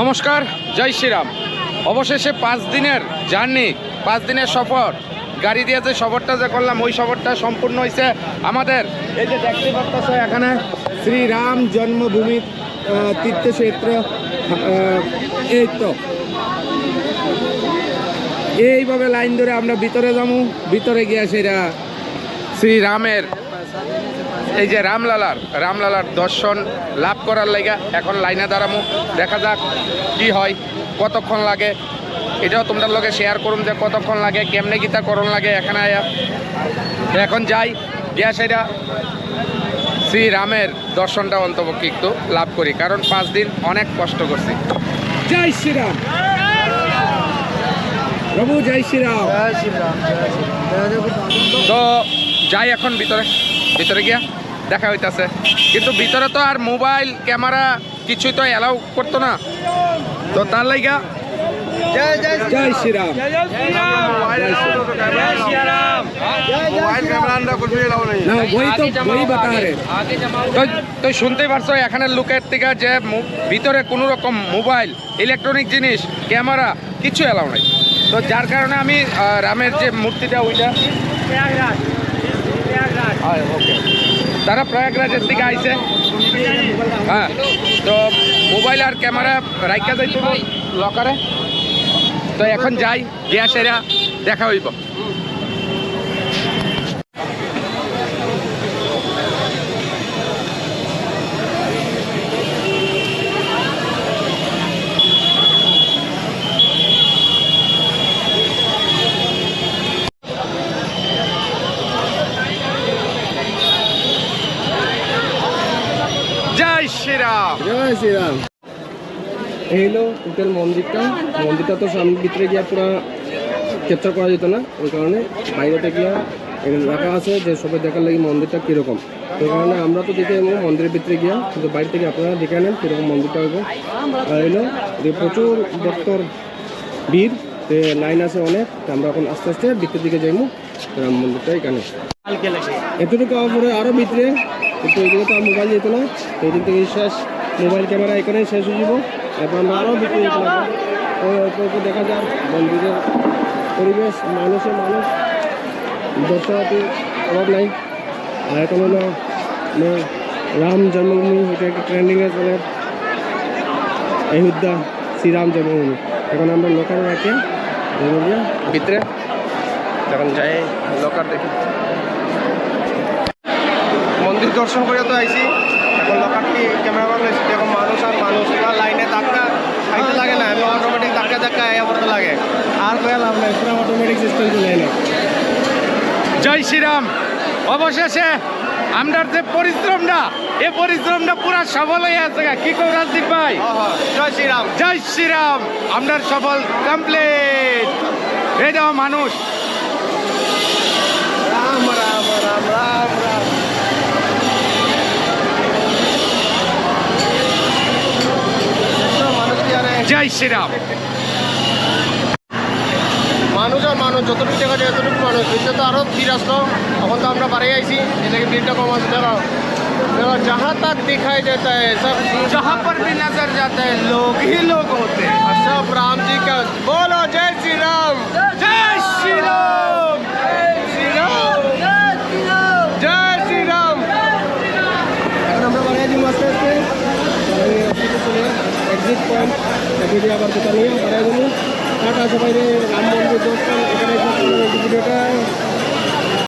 নমস্কার, জয় শ্রীরাম। অবশেষে পাঁচ দিনের জার্নি, পাঁচ দিনের সফর। গাড়ি দিয়ে যে সফরটা যে করলাম, ওই সফরটা সম্পূর্ণ হয়েছে আমাদের। এই যে দেখতে পাচ্ছ এখানে, শ্রীরাম জন্মভূমি তীর্থক্ষেত্র এই তো। এইভাবে লাইন ধরে আমরা ভিতরে যাব, ভিতরে গিয়ে সেটা শ্রীরামের এই যে রামলালার রামলালার দর্শন লাভ করার লাইগা এখন লাইনে দাঁড়ামু দেখা যাক কি হয় কতক্ষণ লাগে। এটাও তোমাদের লগে শেয়ার করুন যে কতক্ষণ লাগে কেমনে গীতা করণ লাগে এখানে আয়া। এখন যাই গিয়া সেটা শ্রীরামের দর্শনটা অন্তপক্ষে একটু লাভ করি কারণ পাঁচ দিন অনেক কষ্ট করছি। জয় শ্রীরাম। প্রভু জয় শ্রীরাম। তো যাই এখন ভিতরে। ভিতরে গিয়া দেখা হইতাছে কিন্তু ভিতরে তো আর মোবাইল ক্যামেরা কিছুই তো অ্যালাউ করতো না তো তার লাইগা জয় তো শুনতেই পারছ এখানে লোকের থেকে যে ভিতরে কোনো রকম মোবাইল ইলেকট্রনিক জিনিস ক্যামেরা কিছু এলাও নাই তো যার কারণে আমি রামের যে মূর্তিটা ওইটা হ্যাঁ, ওকে তারা প্রয়াগরাজের দিকে আইসে হ্যাঁ তো মোবাইল আর ক্যামেরা রাইকা যাইতে লকারে। তো এখন যাই, গিয়া সেরা দেখা হইব জয় শ্রীরাম। জয় শ্রীরাম। এই হলো টোটাল মন্দিরটা। মন্দিরটা তো সামনে ভিতরে গিয়া পুরো ক্যাপচার করা যেত না ওই কারণে বাইরেতে গিয়া এখানে রাখা আছে যে সবাই দেখার লাগে মন্দিরটা কীরকম। সেই কারণে আমরা তো দেখে নেব মন্দিরের ভিতরে গিয়া কিন্তু বাইরে থেকে আপনারা দেখে নেন কীরকম মন্দিরটা হবে। আর হলো যে প্রচুর ভক্তর ভিড় তে লাইন আছে অনেক আমরা এখন আস্তে আস্তে ভিতরের দিকে যাইবো রাম মন্দিরটা এখানে। এতটুকু পরে আরও ভিতরে কিন্তু এদিকে তো আর মোবাইল যেত না। এদিক থেকে শেষ মোবাইল ক্যামেরা এখানে শেষ হয়ে যাব। আমরা আরও ভিতরে যেতে লাগবো তো অল্প অল্প দেখা যাক মন্দিরের পরিবেশ মানুষের মানুষ, দর্শনার্থী অভাব নাই আর এখন হলো রাম জন্মভূমি, এটা একটা ট্রেন্ডিংয়ে চলে অযোধ্যা, শ্রীরাম জন্মভূমি। এখন আমরা লোকাল রাখি ভিতরে। যখন যাই লকার দেখি। দর্শন করে তো আইছি। এখন লকারটি ক্যামেরা লইছি এখন মানুষ আর মানুষ লাইনে ধাক্কা খাইতে লাগে না। আমি অটোমেটিক ধাক্কা ধাক্কা আয়া পড়তে লাগে। আর কয়া লাভ নাই। পুরো অটোমেটিক সিস্টেম চলে এলো। জয় শ্রীরাম। অবশেষে আমরার যে পরিশ্রমটা এই পরিশ্রমটা পুরা সফল হয়ে আছে। কি কর রাজদীপ ভাই? জয় শ্রীরাম। জয় শ্রীরাম। আমরার সফল কমপ্লিট এই মানুষ। জয় শ্রীরাম মানুষ আর মানুষ যতটুকু দেখা যায় এতটুকু মানুষ ভিতরে তো আরও ভিড় আসলো এখন তো আমরা বাড়ি আইছি এটাকে ভিড়টা কম আছে দেখো দেখো जहाँ तक दिखाई देता है सब जहाँ पर भी नजर जाते हैं लोग ही लोग होते हैं और सब राम जी का बोलो जय श्री राम जय श्रीराम श्री राम जय श्री राम এখন আমরা বাড়িয়ে দিব আস্তে আস্তে আমি অফিসে চলে এক্সিট পয়েন্ট ভিডিও আবার কোথা নিয়ে পাড়ায় টাটা সবাই রাম মন্দির দর্শন এখানে ভিডিওটা।